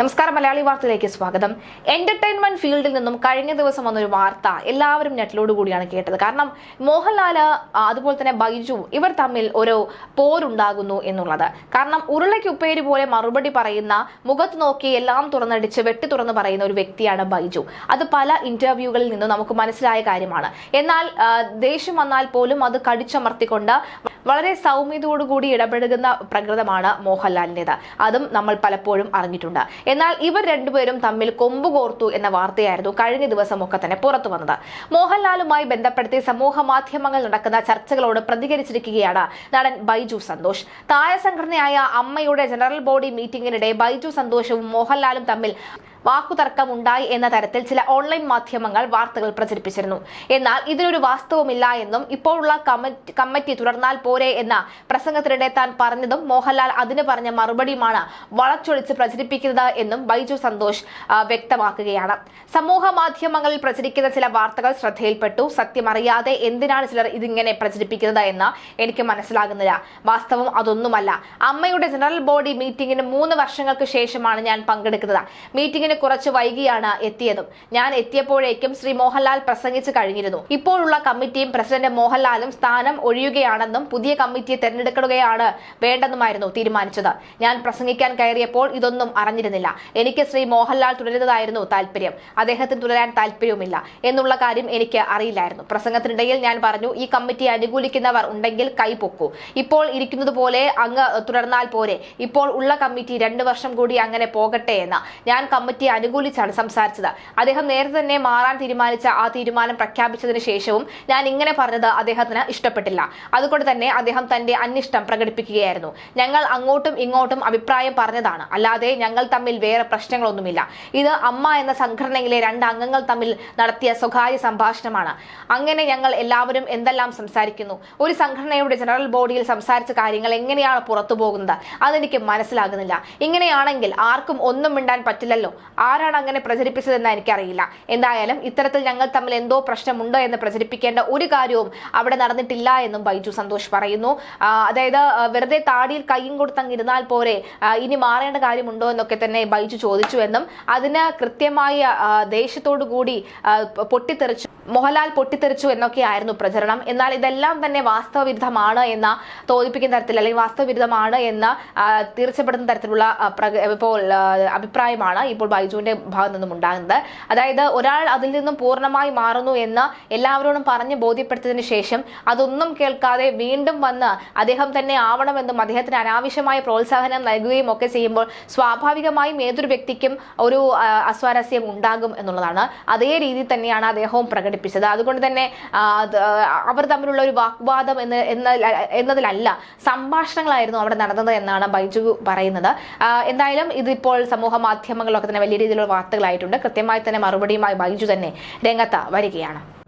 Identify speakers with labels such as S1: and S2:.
S1: നമസ്കാരം മലയാളി വാർത്തയിലേക്ക് സ്വാഗതം. എന്റർടൈൻമെന്റ് ഫീൽഡിൽ നിന്നും കഴിഞ്ഞ ദിവസം വന്നൊരു വാർത്ത എല്ലാവരും നെറ്റിലോട് കൂടിയാണ് കേട്ടത്. കാരണം മോഹൻലാൽ അതുപോലെ തന്നെ ബൈജു ഇവർ തമ്മിൽ ഒരു പോരുണ്ടാകുന്നു എന്നുള്ളത്. കാരണം ഉരുളയ്ക്ക് ഉപ്പേരി പോലെ മറുപടി പറയുന്ന മുഖത്ത് നോക്കി എല്ലാം തുറന്നടിച്ച് വെട്ടി തുറന്ന് പറയുന്ന ഒരു വ്യക്തിയാണ് ബൈജു. അത് പല ഇന്റർവ്യൂകളിൽ നിന്നും നമുക്ക് മനസ്സിലായ കാര്യമാണ്. എന്നാൽ ദേഷ്യം വന്നാൽ പോലും അത് കടിച്ചമർത്തിക്കൊണ്ട് വളരെ സൗമ്യതയോടുകൂടി ഇടപെടുന്ന പ്രകൃതമാണ് മോഹൻലാലിന്റെത്. അതും നമ്മൾ പലപ്പോഴും അറിഞ്ഞിട്ടുണ്ട്. എന്നാൽ ഇവർ രണ്ടുപേരും തമ്മിൽ കൊമ്പു കോർത്തു എന്ന വാർത്തയായിരുന്നു കഴിഞ്ഞ ദിവസം ഒക്കെ തന്നെ പുറത്തു വന്നത്. മോഹൻലാലുമായി ബന്ധപ്പെടുത്തി സമൂഹ മാധ്യമങ്ങളിൽ നടക്കുന്ന ചർച്ചകളോട് പ്രതികരിച്ചിരിക്കുകയാണ് നടൻ ബൈജു സന്തോഷ്. താര സംഘടനയായ അമ്മയുടെ ജനറൽ ബോഡി മീറ്റിംഗിനിടെ ബൈജു സന്തോഷവും മോഹൻലാലും തമ്മിൽ വാക്കുതർക്കമുണ്ടായി എന്ന തരത്തിൽ ചില ഓൺലൈൻ മാധ്യമങ്ങൾ വാർത്തകൾ പ്രചരിപ്പിച്ചിരുന്നു. എന്നാൽ ഇതിനൊരു വാസ്തവമില്ല എന്നും ഇപ്പോഴുള്ള കമ്മിറ്റി തുടർന്നാൽ പോരെ എന്ന പ്രസംഗത്തിനിടെ താൻ പറഞ്ഞതും മോഹൻലാൽ അതിന് പറഞ്ഞ മറുപടിയുമാണ് വളച്ചൊളിച്ച് പ്രചരിപ്പിക്കുന്നത് എന്നും ബൈജു സന്തോഷ് വ്യക്തമാക്കുകയാണ്. സമൂഹ മാധ്യമങ്ങളിൽ പ്രചരിക്കുന്ന ചില വാർത്തകൾ ശ്രദ്ധയിൽപ്പെട്ടു. സത്യമറിയാതെ എന്തിനാണ് ചിലർ ഇതിങ്ങനെ പ്രചരിപ്പിക്കുന്നത് എന്ന് എനിക്ക് മനസ്സിലാകുന്നില്ല. വാസ്തവം അതൊന്നുമല്ല. അമ്മയുടെ ജനറൽ ബോഡി മീറ്റിംഗിന് മൂന്ന് വർഷങ്ങൾക്ക് ശേഷമാണ് ഞാൻ പങ്കെടുക്കുന്നത്. മീറ്റിംഗിന് കുറച്ച് വൈകിയാണ് എത്തിയതും. ഞാൻ എത്തിയപ്പോഴേക്കും ശ്രീ മോഹൻലാൽ പ്രസംഗിച്ചു കഴിഞ്ഞിരുന്നു. ഇപ്പോഴുള്ള കമ്മിറ്റിയും പ്രസിഡന്റ് മോഹൻലാലും സ്ഥാനം ഒഴിയുകയാണെന്നും പുതിയ കമ്മിറ്റിയെ തെരഞ്ഞെടുക്കുകയാണ് വേണ്ടെന്നുമായിരുന്നു തീരുമാനിച്ചത്. ഞാൻ പ്രസംഗിക്കാൻ കയറിയപ്പോൾ ഇതൊന്നും അറിഞ്ഞിരുന്നില്ല. എനിക്ക് ശ്രീ മോഹൻലാൽ തുടരുന്നതായിരുന്നു താല്പര്യം അദ്ദേഹത്തിന് തുടരാൻ താല്പര്യവുമില്ല എന്നുള്ള കാര്യം എനിക്ക് അറിയില്ലായിരുന്നു. പ്രസംഗത്തിനിടയിൽ ഞാൻ പറഞ്ഞു ഈ കമ്മിറ്റി അനുകൂലിക്കുന്നവർ ഉണ്ടെങ്കിൽ കൈപൊക്കൂ ഇപ്പോൾ ഇരിക്കുന്നത് പോലെ അങ്ങ് തുടർന്നാൽ പോരെ. ഇപ്പോൾ ഉള്ള കമ്മിറ്റി രണ്ടു വർഷം കൂടി അങ്ങനെ പോകട്ടെ എന്ന്. ഞാൻ കമ്മിറ്റിയെ അനുകൂലിച്ചാണ് സംസാരിച്ചത്. അദ്ദേഹം നേരത്തെ തന്നെ മാറാൻ തീരുമാനിച്ച ആ തീരുമാനം പ്രഖ്യാപിച്ചതിന് ശേഷവും ഞാൻ ഇങ്ങനെ പറഞ്ഞത് അദ്ദേഹത്തിന് ഇഷ്ടപ്പെട്ടില്ല. അതുകൊണ്ട് തന്നെ അദ്ദേഹം തന്റെ അനിഷ്ടം പ്രകടിപ്പിക്കുകയായിരുന്നു. ഞങ്ങൾ അങ്ങോട്ടും ഇങ്ങോട്ടും അഭിപ്രായം പറഞ്ഞതാണ്. അല്ലാതെ ഞങ്ങൾ തമ്മിൽ വേറെ പ്രശ്നങ്ങളൊന്നുമില്ല. ഇത് അമ്മ എന്ന സംഘടനയിലെ രണ്ട് അംഗങ്ങൾ തമ്മിൽ നടത്തിയ സ്വകാര്യ സംഭാഷണമാണ്. അങ്ങനെ ഞങ്ങൾ എല്ലാവരും എന്തെല്ലാം സംസാരിക്കുന്നു? ഒരു സംഘടനയുടെ ജനറൽ ബോഡിയിൽ സംസാരിച്ച കാര്യങ്ങൾ എങ്ങനെയാണ് പുറത്തു പോകുന്നത്? അതെനിക്ക് മനസ്സിലാകുന്നില്ല. ഇങ്ങനെയാണെങ്കിൽ ആർക്കും ഒന്നും മിണ്ടാൻ പറ്റില്ലല്ലോ. ആരാണ് അങ്ങനെ പ്രചരിപ്പിച്ചതെന്ന് എനിക്കറിയില്ല. എന്തായാലും ഇത്തരത്തിൽ ഞങ്ങൾ തമ്മിൽ എന്തോ പ്രശ്നമുണ്ടോ എന്ന് പ്രചരിപ്പിക്കേണ്ട ഒരു കാര്യവും അവിടെ നടന്നിട്ടില്ല എന്നും ബൈജു സന്തോഷ് പറയുന്നു. അതായത് വെറുതെ താടിയിൽ കയ്യും കൊടുത്തങ്ങ് ഇരുന്നാൽ പോരെ ഇനി മാറേണ്ട കാര്യമുണ്ടോ എന്നൊക്കെ തന്നെ ബൈജു ചോദിച്ചു എന്നും അതിന് കൃത്യമായ ദേഷ്യത്തോടു കൂടി പൊട്ടിത്തെറിച്ചു. മോഹൻലാൽ പൊട്ടിത്തെറിച്ചു എന്നൊക്കെയായിരുന്നു പ്രചരണം. എന്നാൽ ഇതെല്ലാം തന്നെ വാസ്തവവിരുദ്ധമാണ് എന്ന തോന്നിപ്പിക്കുന്ന തരത്തിൽ അല്ലെങ്കിൽ വാസ്തവവിരുദ്ധമാണ് എന്ന് തീർച്ചപ്പെടുന്ന തരത്തിലുള്ള ഇപ്പോൾ അഭിപ്രായമാണ് ഇപ്പോൾ ബൈജുവിന്റെ ഭാഗത്തു നിന്നും ഉണ്ടാകുന്നത്. അതായത് ഒരാൾ അതിൽ നിന്നും പൂർണമായി മാറുന്നു എന്ന് എല്ലാവരോടും പറഞ്ഞ് ബോധ്യപ്പെടുത്തിയതിനു ശേഷം അതൊന്നും കേൾക്കാതെ വീണ്ടും വന്ന് അദ്ദേഹം തന്നെ ആവണമെന്നും അദ്ദേഹത്തിന് അനാവശ്യമായ പ്രോത്സാഹനം നൽകുകയും ഒക്കെ ചെയ്യുമ്പോൾ സ്വാഭാവികമായും ഏതൊരു വ്യക്തിക്കും ഒരു അസ്വാരസ്യം ഉണ്ടാകും എന്നുള്ളതാണ്. അതേ രീതിയിൽ തന്നെയാണ് അദ്ദേഹവും പ്രകടിപ്പിച്ചത് അതുകൊണ്ട് തന്നെ അവർ തമ്മിലുള്ള ഒരു വാഗ്വാദം എന്ന് എന്ന- എന്നതിലല്ല സംഭാഷണങ്ങളായിരുന്നു അവിടെ നടന്നത് എന്നാണ് ബൈജു പറയുന്നത്. എന്തായാലും ഇതിപ്പോൾ സമൂഹ മാധ്യമങ്ങളിലൊക്കെ തന്നെ വലിയ രീതിയിലുള്ള വാർത്തകളായിട്ടുണ്ട്. കൃത്യമായി തന്നെ മറുപടിയുമായി ബൈജു തന്നെ രംഗത്ത് വരികയാണ്.